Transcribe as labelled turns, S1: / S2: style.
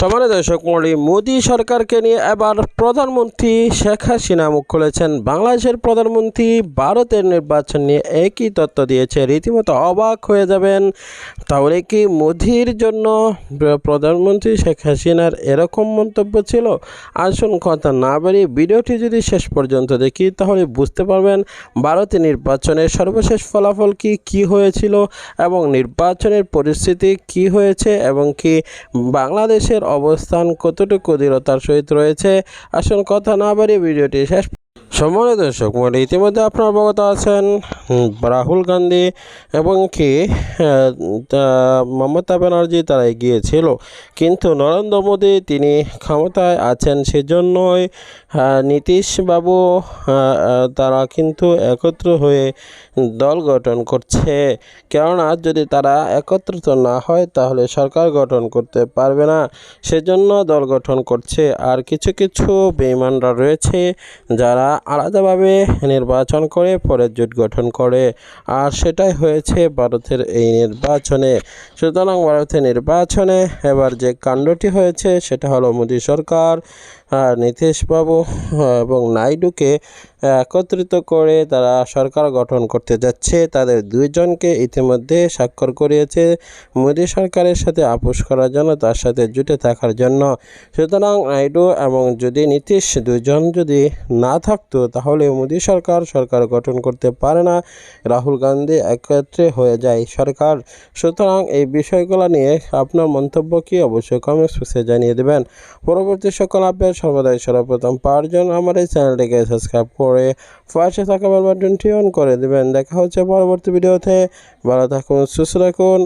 S1: সমানে দর্শক মন্ডলী, মোদী সরকারকে নিয়ে এবার প্রধানমন্ত্রী শেখ হাসিনা মুখ খুলেছেন। বাংলাদেশের প্রধানমন্ত্রী ভারতের নির্বাচন নিয়ে একই তথ্য দিয়েছে। রীতিমতো অবাক হয়ে যাবেন। তাহলে কি মোদির জন্য প্রধানমন্ত্রী শেখ হাসিনার এরকম মন্তব্য ছিল? আসুন কথা না বাড়িয়ে ভিডিওটি যদি শেষ পর্যন্ত দেখি, তাহলে বুঝতে পারবেন ভারতের নির্বাচনের সর্বশেষ ফলাফল কি কি হয়েছিল এবং নির্বাচনের পরিস্থিতি কি হয়েছে এবং কি বাংলাদেশের অবস্থান কতটুকু দৃঢ়তার সহিত রয়েছে? আসল কথা না বাড়িয়ে ভিডিওটি শেষ সময় দর্শক মনে ইতিমধ্যে আপনার অবগত আছেন রাহুল গান্ধী এবং কি মমতা ব্যানার্জি তারা গিয়েছিল কিন্তু নরেন্দ্র মোদী তিনি ক্ষমতায় আছেন সেজন্যই নীতিশবাবু তারা কিন্তু একত্র হয়ে দল গঠন করছে। কেননা, যদি তারা একত্রিত না হয়, তাহলে সরকার গঠন করতে পারবে না। সেজন্য দল গঠন করছে। আর কিছু কিছু বেইমানরা রয়েছে যারা আলাদাভাবে নির্বাচন করে পরে জোট গঠন করে। আর সেটাই হয়েছে ভারতের এই নির্বাচনে। সুতরাং ভারতের নির্বাচনে এবার যে কাণ্ডটি হয়েছে, সেটা হলো মোদী সরকার নীতিশবাবু এবং নাইডুকে একত্রিত করে তারা সরকার গঠন করতে যাচ্ছে। তাদের দুইজনকে ইতিমধ্যে স্বাক্ষর করিয়েছে। মোদী সরকারের সাথে আপোষ করার জন্য, তার সাথে জুটে থাকার জন্য। সুতরাং নাইডু এবং যদি নীতিশ দুজন যদি না থাকতো, তাহলে মোদী সরকার সরকার গঠন করতে পারে না। রাহুল গান্ধী একত্রে হয়ে যায় সরকার। সুতরাং এই বিষয়গুলো নিয়ে আপনার মন্তব্য কি? অবশ্যই কমেন্টস বক্সে জানিয়ে দেবেন। পরবর্তী সকল আপডেট সর্বদাই সর্বপ্রথম পাওয়ার জন্য আমার এই চ্যানেলটিকে সাবস্ক্রাইব করে পাশে থাকা বেল বাটনটি অন করে দেবেন। দেখা হচ্ছে পরবর্তী ভিডিওতে। ভালো থাকুন, সুস্থ থাকুন।